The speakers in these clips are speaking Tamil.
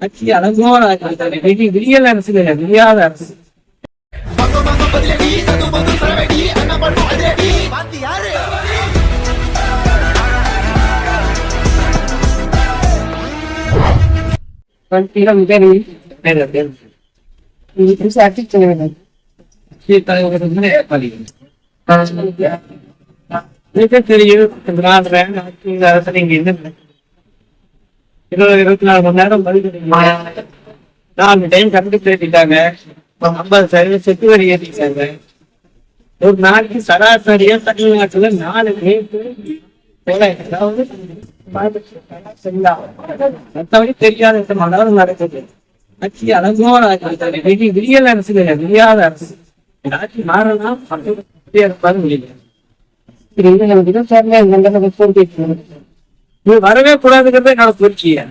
கட்சி அழகோட விடி விடியல் அரசு கிடையாது விரியாத அரசு. தெரியும். அரசு என்ன இருபது இருபத்தி நாலு மணி நேரம் நாலு டைம் கரண்ட் ஏற்றிட்டாங்க ஐம்பது சதவீதம் செத்து வரி ஏற்றிட்டாங்க ஒரு நாளைக்கு சராசரியா தமிழ்நாட்டுல நாலு ரேட்டு அதாவது மற்றபடி தெரியாத விஷயம் அதாவது நடக்குது. ஆட்சி அழகோட ஆட்சி விடி அரசு கிடையாது விரியாத அரசு. ஆட்சி மாறனா இருப்பாரு முடியல. இது வந்து நமக்கு இதை வரவே கூடாதுங்கிறது என்னோட கோரிக்கையா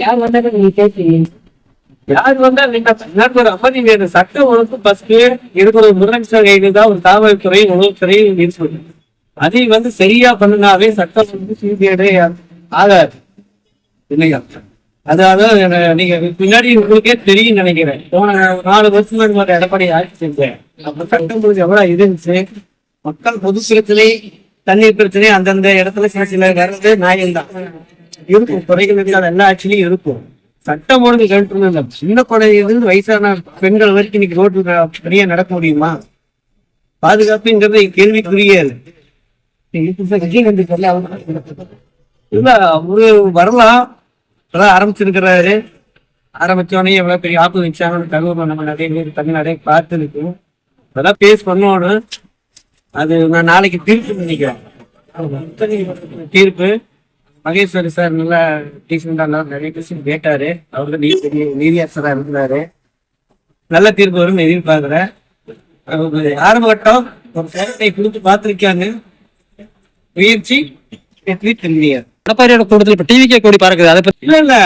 யார் வந்தாலும் நீங்க கேட்பீங்க யார் வந்தா நீங்க ஒரு அமைதி வேணும். சட்டம் ஒழுங்கு ஃபர்ஸ்ட் இருக்கிற ஒரு முதலமைச்சர் கைது தான் ஒரு காவல்துறை உணவுத்துறை இருக்குது அதை வந்து சரியா பண்ணினாவே சட்டம் வந்து சிபிஐ ஆகாது. இல்லையா? அதாவது நீங்க பின்னாடி உங்களுக்கே தெரியும் நினைக்கிறேன். போன நாலு வருஷம் எடப்பாடி ஆட்சி செஞ்சேன். அப்ப சட்டம் ஒழுங்கு எவ்வளவு இருந்துச்சு? மக்கள் பொது பிரச்சனை தண்ணீர் பிரச்சனை அந்தந்த இடத்துல சில சில வர்றது நியாயம்தான். இருக்கும். குறைகள் இருக்காது எல்லா ஆட்சியிலையும் இருக்கும். சட்டம் ஒழுங்கு கேட்டு இல்லை. சின்ன குழந்தையிலிருந்து வயசான பெண்கள் வரைக்கும் இன்னைக்கு ரோட்ல நிறைய நடக்க முடியுமா? பாதுகாப்புங்கிறது கேள்விக்குரியது இல்ல அவரு வரலாம். இப்பதான் ஆரம்பிச்சிருக்கிறாரு. ஆரம்பிச்சோடனே எவ்வளவு பெரிய ஆப்பு வச்சாங்கன்னு தகவல் நம்ம நிறைய பேர் தமிழ்நாடே பார்த்துருக்கு அதெல்லாம் பேஸ் பண்ணணும். அது நான் நாளைக்கு தீர்ப்பு நினைக்கிறேன். தீர்ப்பு. மகேஸ்வரி சார் நல்லா டீசெண்டா நல்லா நிறைய பேசி கேட்டாரு. அவருக்கு நீதி நீதியரசரா இருக்கிறாரு நல்ல தீர்ப்பு வரும்னு எதிர்பார்க்கிறேன். ஆரம்ப கட்டம் ஒரு சேரத்தை கொடுத்து பார்த்திருக்காங்க. முயற்சி. தெரியாது எடப்பாடியோட கூட்டத்தில் இப்ப டிவிக்கே கூடி பறக்குது. அதை பத்தி இல்ல இல்ல.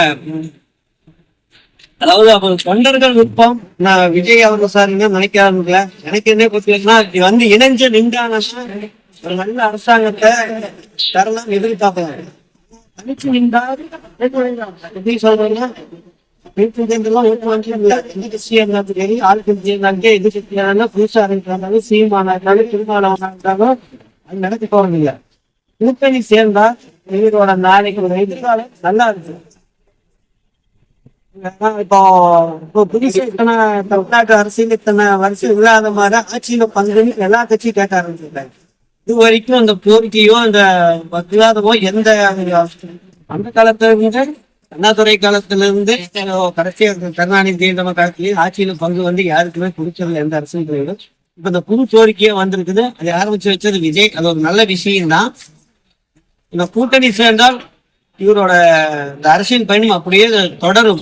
அதாவது அவர் தொண்டர்கள் விருப்பம். நான் விஜய் அவங்க சார் என்ன நினைக்கிறாங்கல்ல எனக்கு என்ன பத்தினா இது வந்து இணைஞ்சு நின்றாங்கன்னா ஒரு நல்ல அரசாங்கத்தை தரலாம் எதிர்பார்க்கலாம் தனிச்சு நின்றா எப்படி சொல்றீங்க வீட்டுலாம் ஏற்றுவாங்க இல்ல எந்த எது கட்சியா இருந்தாலும் புதுசா இருந்தாலும் சீமானா இருந்தாலும் திருமாவளவனா இருந்தாலும் அது நடக்க போறது இல்ல கூட்டணி சேர்ந்தா இவரோட நாளைக்கு ஒரு எதிர்காலம் நல்லா இருக்கு. ஏன்னா இப்போ இப்போ புதுசா இத்தனை தமிழ்நாட்டு அரசியல் இத்தனை வருஷம் இல்லாத மாதிரி ஆட்சியில பங்குன்னு எல்லா கட்சியும் கேட்க ஆரம்பிச்சிருக்காங்க இது வரைக்கும் அந்த கோரிக்கையோ அந்த விவாதமோ எந்த அந்த காலத்துல இருந்து அண்ணாதுரை காலத்துல இருந்து கடைசியா கருணாநிதி ஜெயலலிதா காலத்திலயும் ஆட்சியில பங்கு வந்து யாருக்குமே பிடிச்சதில்லை எந்த அரசியல் தலைவரும் இப்ப இந்த புது கோரிக்கையா வந்திருக்குது அதை ஆரம்பிச்சு வச்சது விஜய் அது ஒரு நல்ல விஷயம் தான் இந்த கூட்டணி சேர்ந்தால் இவரோட இந்த அரசியல் பயணம் அப்படியே தொடரும்.